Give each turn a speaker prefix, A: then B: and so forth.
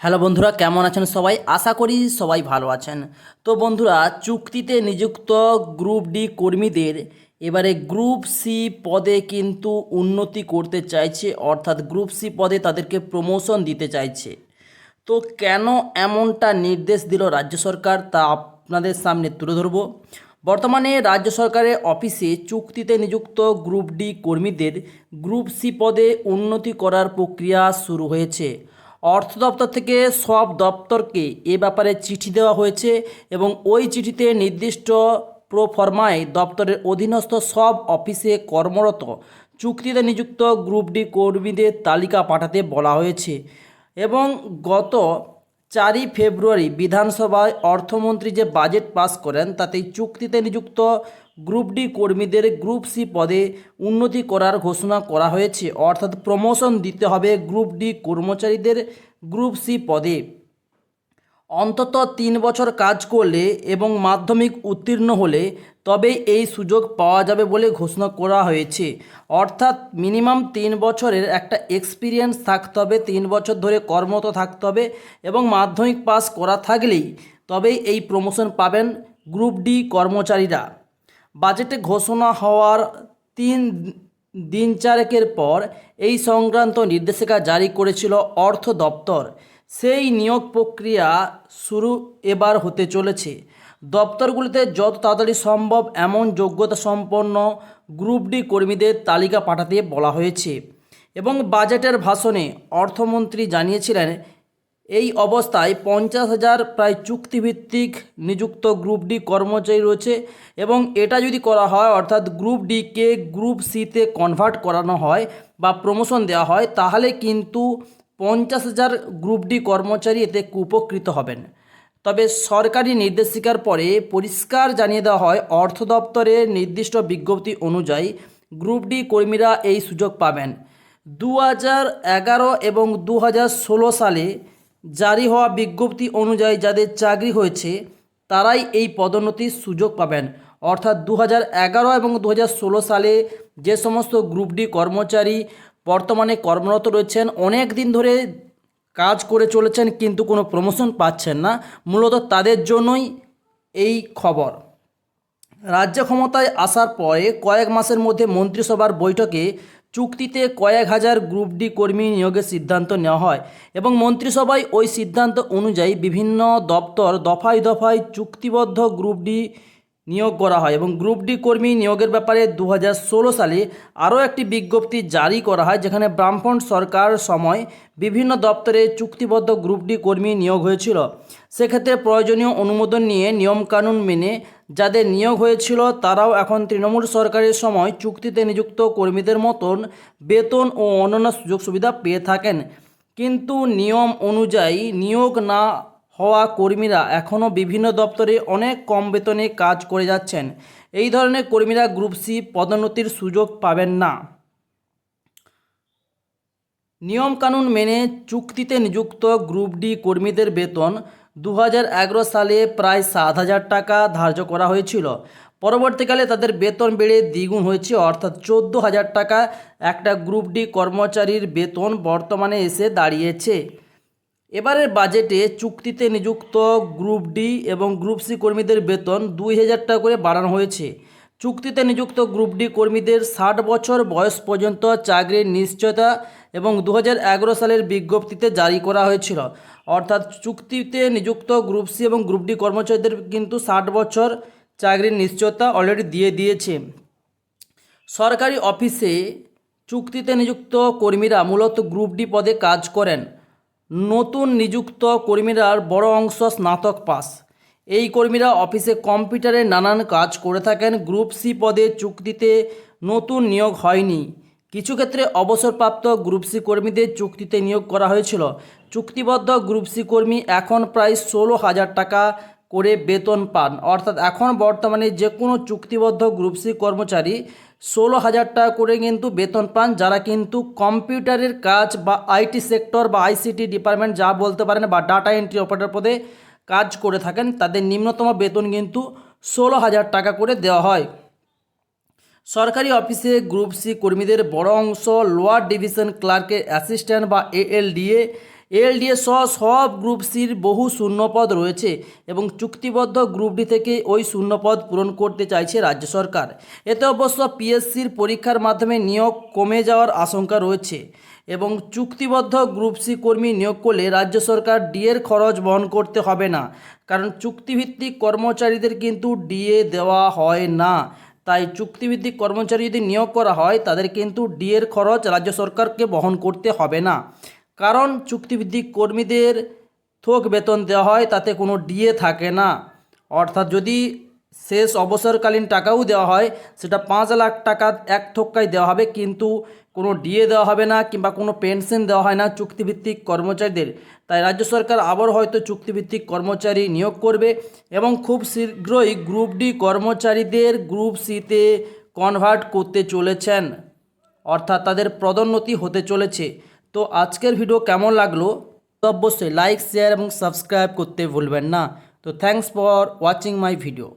A: Hello বন্ধুরা, কেমন আছেন সবাই? আশা করি সবাই ভালো আছেন। তো বন্ধুরা, চুক্তিতে নিযুক্ত গ্রুপ ডি কর্মীদের এবারে গ্রুপ সি পদে কিন্তু উন্নতি করতে চাইছে, অর্থাৎ গ্রুপ সি পদে তাদেরকে প্রমোশন দিতে চাইছে। তো কেন এমনটা নির্দেশ দিল রাজ্য সরকার, তা আপনাদের সামনে তুলে ধরব। বর্তমানে রাজ্য সরকারের অফিসে চুক্তিতে নিযুক্ত গ্রুপ ডি কর্মীদের গ্রুপ সি পদে উন্নতি করার প্রক্রিয়া শুরু হয়েছে। অর্থ দপ্তর থেকে সব দপ্তরকে এ ব্যাপারে চিঠি দেওয়া হয়েছে এবং ওই চিঠিতে নির্দিষ্ট প্রোফরমায় দপ্তরের অধীনস্থ সব অফিসে কর্মরত চুক্তিতে নিযুক্ত গ্রুপ ডি কর্মীদের তালিকা পাঠাতে বলা হয়েছে। এবং গত চারই ফেব্রুয়ারি বিধানসভায় অর্থমন্ত্রী যে বাজেট পাস করেন তাতে চুক্তিতে নিযুক্ত গ্রুপ ডি কর্মীদের গ্রুপ সি পদে উন্নতি করার ঘোষণা করা হয়েছে। অর্থাৎ প্রমোশন দিতে হবে গ্রুপ ডি কর্মচারীদের গ্রুপ সি পদে। অন্তত তিন বছর কাজ করলে এবং মাধ্যমিক উত্তীর্ণ হলে তবে এই সুযোগ পাওয়া যাবে বলে ঘোষণা করা হয়েছে। অর্থাৎ মিনিমাম তিন বছরের একটা এক্সপিরিয়েন্স থাকতে হবে, তিন বছর ধরে কর্মরত থাকতে হবে এবং মাধ্যমিক পাস করা থাকলেই তবেই এই প্রমোশন পাবেন গ্রুপ ডি কর্মচারীরা। বাজেটে ঘোষণা হওয়ার তিন দিন চারেকের পর এই সংক্রান্ত নির্দেশিকা জারি করেছিল অর্থ দপ্তর। সেই নিয়োগ প্রক্রিয়া শুরু এবার হতে চলেছে। দপ্তরগুলিতে যত তাড়াতাড়ি সম্ভব এমন যোগ্যতা সম্পন্ন গ্রুপ ডি কর্মীদের তালিকা পাঠাতে বলা হয়েছে এবং বাজেটের ভাষণে অর্থমন্ত্রী জানিয়েছিলেন, এই অবস্থায় পঞ্চাশ হাজার প্রায় চুক্তিভিত্তিক নিযুক্ত গ্রুপ ডি কর্মচারী রয়েছে এবং এটা যদি করা হয়, অর্থাৎ গ্রুপ ডিকে গ্রুপ সিতে কনভার্ট করানো হয় বা প্রমোশন দেওয়া হয়, তাহলে কিন্তু পঞ্চাশ হাজার গ্রুপ ডি কর্মচারী এতে উপকৃত হবেন। তবে সরকারি নির্দেশিকার পরে পরিষ্কার জানিয়ে দেওয়া হয়, অর্থ দপ্তরের নির্দিষ্ট বিজ্ঞপ্তি অনুযায়ী গ্রুপ ডি কর্মীরা এই সুযোগ পাবেন। দু এগারো এবং দু ষোলো সালে জারি হওয়া বিজ্ঞপ্তি অনুযায়ী যাদের চাকরি হয়েছে, তারাই এই পদোন্নতির সুযোগ পাবেন। অর্থাৎ দু এগারো এবং দু হাজার ষোলো সালে যে সমস্ত গ্রুপ ডি কর্মচারী বর্তমানে কর্মরত রয়েছেন, অনেক দিন ধরে কাজ করে চলেছেন কিন্তু কোনো প্রমোশন পাচ্ছেন না। মূলত তাদের জন্যই এই খবর। রাজ্য ক্ষমতায় আসার পরে কয়েক মাসের মধ্যে মন্ত্রিসভার বৈঠকে চুক্তিতে কয়েক হাজার গ্রুপ ডি কর্মী নিয়োগের সিদ্ধান্ত নেওয়া হয় এবং মন্ত্রিসভায় ওই সিদ্ধান্ত অনুযায়ী বিভিন্ন দপ্তর দফায় দফায় চুক্তিবদ্ধ গ্রুপ ডি নিয়োগ করা হয় এবং গ্রুপ ডি কর্মী নিয়োগের ব্যাপারে দু হাজার ষোলো সালে আরও একটি বিজ্ঞপ্তি জারি করা হয় যেখানে ব্রাহ্মণ সরকার সময় বিভিন্ন দপ্তরে চুক্তিবদ্ধ গ্রুপ ডি কর্মী নিয়োগ হয়েছিল। সেক্ষেত্রে প্রয়োজনীয় অনুমোদন নিয়ে নিয়মকানুন মেনে যাদের নিয়োগ হয়েছিল, তারাও এখন তৃণমূল সরকারের সময় চুক্তিতে নিযুক্ত কর্মীদের মতন বেতন ও অন্যান্য সুযোগ সুবিধা পেয়ে থাকেন। কিন্তু নিয়ম অনুযায়ী নিয়োগ না হওয়া কর্মীরা এখনও বিভিন্ন দপ্তরে অনেক কম বেতনে কাজ করে যাচ্ছেন। এই ধরনের কর্মীরা গ্রুপ সি পদোন্নতির সুযোগ পাবেন না। নিয়মকানুন মেনে চুক্তিতে নিযুক্ত গ্রুপ ডি কর্মীদের বেতন দু হাজার এগারো সালে প্রায় সাত হাজার টাকা ধার্য করা হয়েছিল। পরবর্তীকালে তাদের বেতন বেড়ে দ্বিগুণ হয়েছে, অর্থাৎ চোদ্দ হাজার টাকা একটা গ্রুপ ডি কর্মচারীর বেতন বর্তমানে এসে দাঁড়িয়েছে। এবারের বাজেটে চুক্তিতে নিযুক্ত গ্রুপ ডি এবং গ্রুপ সি কর্মীদের বেতন দুই হাজার টাকা করে বাড়ানো হয়েছে। চুক্তিতে নিযুক্ত গ্রুপ ডি কর্মীদের ষাট বছর বয়স পর্যন্ত চাকরির নিশ্চয়তা এবং দু হাজার এগারো সালের বিজ্ঞপ্তিতে জারি করা হয়েছিল। অর্থাৎ চুক্তিতে নিযুক্ত গ্রুপ সি এবং গ্রুপ ডি কর্মচারীদের কিন্তু ষাট বছর চাকরির নিশ্চয়তা অলরেডি দিয়ে দিয়েছে। সরকারি অফিসে চুক্তিতে নিযুক্ত কর্মীরা মূলত গ্রুপ ডি পদে কাজ করেন। নতুন নিযুক্ত কর্মীরার বড় অংশ স্নাতক পাস। এই কর্মীরা অফিসে কম্পিউটারে নানান কাজ করে থাকেন। গ্রুপ সি পদে চুক্তিতে নতুন নিয়োগ হয়নি। কিছু ক্ষেত্রে অবসরপ্রাপ্ত গ্রুপ সি কর্মীদের চুক্তিতে নিয়োগ করা হয়েছিল। চুক্তিবদ্ধ গ্রুপ সি কর্মী এখন প্রায় ষোলো হাজার টাকা করে বেতন পান। অর্থাৎ এখন বর্তমানে যে কোনো চুক্তিবদ্ধ গ্রুপ সি কর্মচারী ষোলো হাজার টাকা করে কিন্তু বেতন পান, যারা কিন্তু কম্পিউটারের কাজ বা আইটি সেক্টর বা আইসিটি ডিপার্টমেন্ট যা বলতে পারেন বা ডাটা এন্ট্রি অপারেটর পদে কাজ করে থাকেন, তাদের নিম্নতম বেতন কিন্তু ষোলো হাজার টাকা করে দেওয়া হয়। সরকারি অফিসে গ্রুপ সি কর্মীদের বড় অংশ, লোয়ার ডিভিশন ক্লার্কের অ্যাসিস্ট্যান্ট বা এএলডিএ এলডিএ সহ সব গ্রুপ সির বহু শূন্যপদ রয়েছে এবং চুক্তিবদ্ধ গ্রুপ ডি থেকে ওই শূন্যপদ পূরণ করতে চাইছে রাজ্য সরকার। এতে অবশ্য পিএসসির পরীক্ষার মাধ্যমে নিয়োগ কমে যাওয়ার আশঙ্কা রয়েছে এবং চুক্তিবদ্ধ গ্রুপ সি কর্মী নিয়োগ করলে রাজ্য সরকার ডিএর খরচ বহন করতে হবে না। কারণ চুক্তিভিত্তিক কর্মচারীদের কিন্তু ডিএ দেওয়া হয় না। তাই চুক্তিভিত্তিক কর্মচারী যদি নিয়োগ করা হয়, তাদের কিন্তু ডিএর খরচ রাজ্য সরকারকে বহন করতে হবে না। কারণ চুক্তিভিত্তিক কর্মীদের থোক বেতন দেওয়া হয়, তাতে কোনো ডিএ থাকে না। অর্থাৎ যদি শেষ অবসরকালীন টাকাও দেওয়া হয়, সেটা পাঁচ লাখ টাকা এক থোক্কায় দেওয়া হবে, কিন্তু কোনো ডিএ দেওয়া হবে না কিংবা কোনো পেনশন দেওয়া হয় না চুক্তিভিত্তিক কর্মচারীদের। তাই রাজ্য সরকার আবার হয়তো চুক্তিভিত্তিক কর্মচারী নিয়োগ করবে এবং খুব শীঘ্রই গ্রুপ ডি কর্মচারীদের গ্রুপ সিতে কনভার্ট করতে চলেছেন। অর্থাৎ তাদের পদোন্নতি হতে চলেছে। তো আজকের ভিডিও কেমন লাগলো তো অবশ্যই লাইক শেয়ার এবং সাবস্ক্রাইব করতে ভুলবেন না তো thanks for watching my video